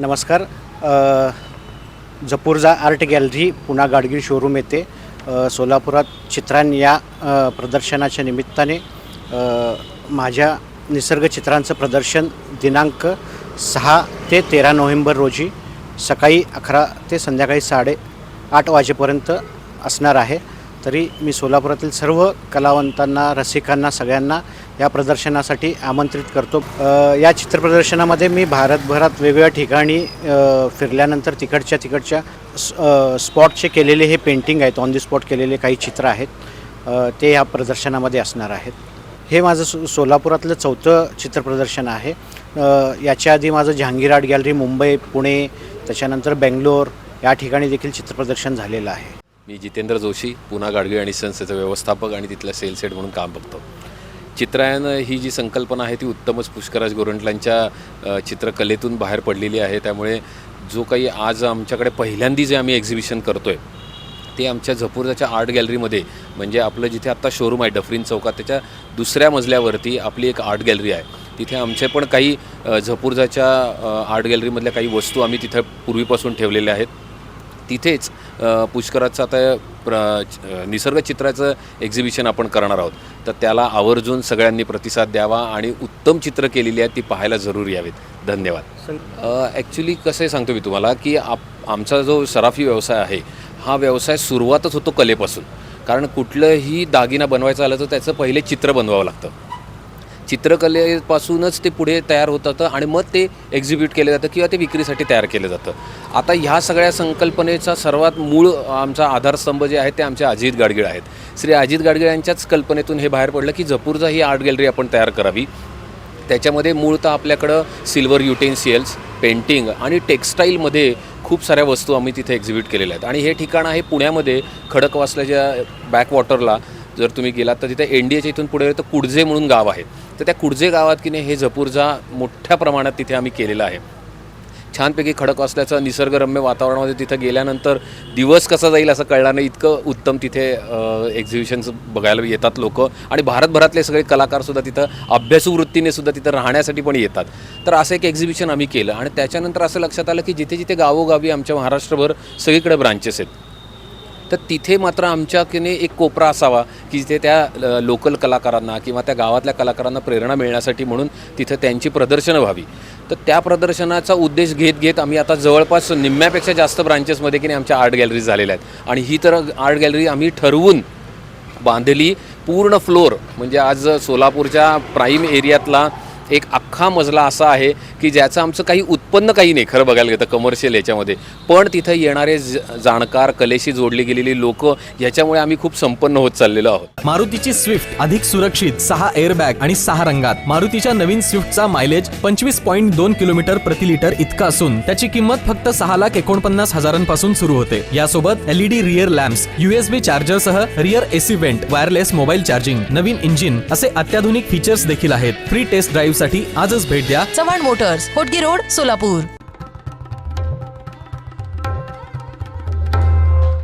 नमस्कार. जपूरजा art gallery पुन्हा Gadgil showroom येथे सोलापुरात चित्रां या प्रदर्शनाच्या निमित्ताने माझ्या निसर्ग चित्रांचं प्रदर्शन दिनांक सहा ते तेरा नोव्हेंबर रोजी सकाळी अकरा ते संध्याकाळी साडे आठ वाजेपर्यंत असणार आहे. तरी मी सोलापुरातील सर्व कलावंतांना रसिकांना सगळ्यांना या प्रदर्शनासाठी आमंत्रित करतो. या या चित्रप्रदर्शनामध्ये मी भारतभरात वेगवेगळ्या ठिकाणी फिरल्यानंतर तिकडच्या तिकडच्या स्पॉटचे केलेले हे पेंटिंग आहेत ऑन दी स्पॉट केलेले काही चित्र आहेत. ते या प्रदर्शनामध्ये असणार आहेत. हे माझं सो सोलापुरातलं चौथं चित्रप्रदर्शन आहे. याच्या आधी माझं जहांगीर आर्ट गॅलरी मुंबई पुणे त्याच्यानंतर बेंगलोर या ठिकाणी देखील चित्रप्रदर्शन झालेलं आहे. मी जितेंद्र जोशी पुन्हा गाडगे आणि संस्थेचं व्यवस्थापक आणि तिथल्या सेल्स हेड म्हणून काम बघतो. चित्रायन ही जी संकल्पना आहे ती उत्तमच पुष्कराज गोरंटलांच्या चित्रकलेतून बाहेर पडलेली आहे. त्यामुळे जो काही आज आमच्याकडे पहिल्यांदी जे आम्ही एक्झिबिशन करतो आहे ते आमच्या झपूरच्या आर्ट गॅलरीमध्ये म्हणजे आपलं जिथे आत्ता शोरूम आहे डफरीन चौकात त्याच्या दुसऱ्या मजल्यावरती आपली एक आर्ट गॅलरी आहे. तिथे आमचे पण काही अ, झपूरजाच्या आर्ट गॅलरीमधल्या काही वस्तू आम्ही तिथं पूर्वीपासून ठेवलेल्या आहेत. तिथेच पुष्कराचं आता प्र निसर्ग चित्राचं एक्झिबिशन आपण करणार आहोत. तर त्याला आवर्जून सगळ्यांनी प्रतिसाद द्यावा आणि उत्तम चित्र केलेली आहेत ती पाहायला जरूर यावेत. धन्यवाद. ॲक्च्युली कसं आहे सांगतो मी तुम्हाला की आप आमचा जो सराफी व्यवसाय आहे हा व्यवसाय सुरुवातच होतो कलेपासून. कारण कुठलंही दागिना बनवायचं आलं तर त्याचं पहिले चित्र बनवावं लागतं. चित्रकलेपासूनच ते पुढे तयार होत जातं आणि मग ते एक्झिब्यूट केलं जातं किंवा ते विक्रीसाठी तयार केलं जातं. आता ह्या सगळ्या संकल्पनेचा सर्वात मूळ आमचा आधारस्तंभ जे आहे ते आमचे अजित गाडगीळ आहेत. श्री अजित गाडगीळ यांच्याच कल्पनेतून हे बाहेर पडलं की जपूरचा ही आर्ट गॅलरी आपण तयार करावी. त्याच्यामध्ये मूळतः आपल्याकडं सिल्वर युटेन्सियल्स पेंटिंग आणि टेक्स्टाईलमध्ये खूप साऱ्या वस्तू आम्ही तिथे एक्झिबिट केलेल्या आहेत. आणि हे ठिकाण आहे पुण्यामध्ये खडकवासल्याच्या बॅकवॉटरला जर तुम्ही गेलात तर तिथे एन डी एच्या इथून पुढे तर कुडजे म्हणून गाव आहे. तर त्या कुडजे गावात की नाही हे जपूरजा मोठ्या प्रमाणात तिथे आम्ही केलेलं आहे. छानपैकी खडक असल्याचं निसर्गरम्य वातावरणामध्ये तिथं गेल्यानंतर दिवस कसा जाईल असं कळणार नाही. इतकं उत्तम तिथे एक्झिबिशन्स बघायला येतात लोक. आणि भारतभरातले सगळे कलाकारसुद्धा तिथं अभ्यासू वृत्तीने सुद्धा तिथं राहण्यासाठी पण येतात. तर असं एक एक्झिबिशन आम्ही केलं. आणि त्याच्यानंतर असं लक्षात आलं की जिथे जिथे गावोगावी आमच्या महाराष्ट्रभर सगळीकडे ब्रांचेस आहेत. तर तिथे मात्र आमच्याकडे एक कोपरा असावा की जिथे त्या लोकल कलाकारांना किंवा त्या गावातल्या कलाकारांना प्रेरणा मिळण्यासाठी म्हणून तिथं त्यांची प्रदर्शनं व्हावी. तर त्या प्रदर्शनाचा उद्देश घेत घेत आम्ही आता जवळपास निम्म्यापेक्षा जास्त ब्रांचेसमध्ये की नाही आमच्या आर्ट गॅलरीज झालेल्या आहेत. आणि ही तर आर्ट गॅलरी आम्ही ठरवून बांधली पूर्ण फ्लोर म्हणजे आज सोलापूरच्या प्राईम एरियातला एक अख्खा मजला असा आहे की ज्याचं आमचं काही उत्पन्न काही नाही खरं बघायला गेलं कमर्शियल याच्यामध्ये. पण तिथं येणारे जाणकार कलेशी जोडली गेलेली लोक याच्यामुळे आम्ही खूप संपन्न होत चाललेलो आहोत. मारुतीची स्विफ्ट अधिक सुरक्षित सहा एअरबॅग आणि सहा रंगात. मारुतीच्या नवीन स्विफ्टचा मायलेज पंचवीस पॉईंट दोन किलोमीटर प्रति लिटर इतका असून त्याची किंमत फक्त सहा लाख एकोणपन्नास हजारांपासून सुरू होते. यासोबत LED rear lamps USB charger सह rear AC vent wireless mobile charging नवीन इंजिन असे अत्याधुनिक फीचर्स देखील आहेत. फ्री टेस्ट ड्राईव्ह साठी आजच भेट द्या. Chavan motors Hotgi road Solapur.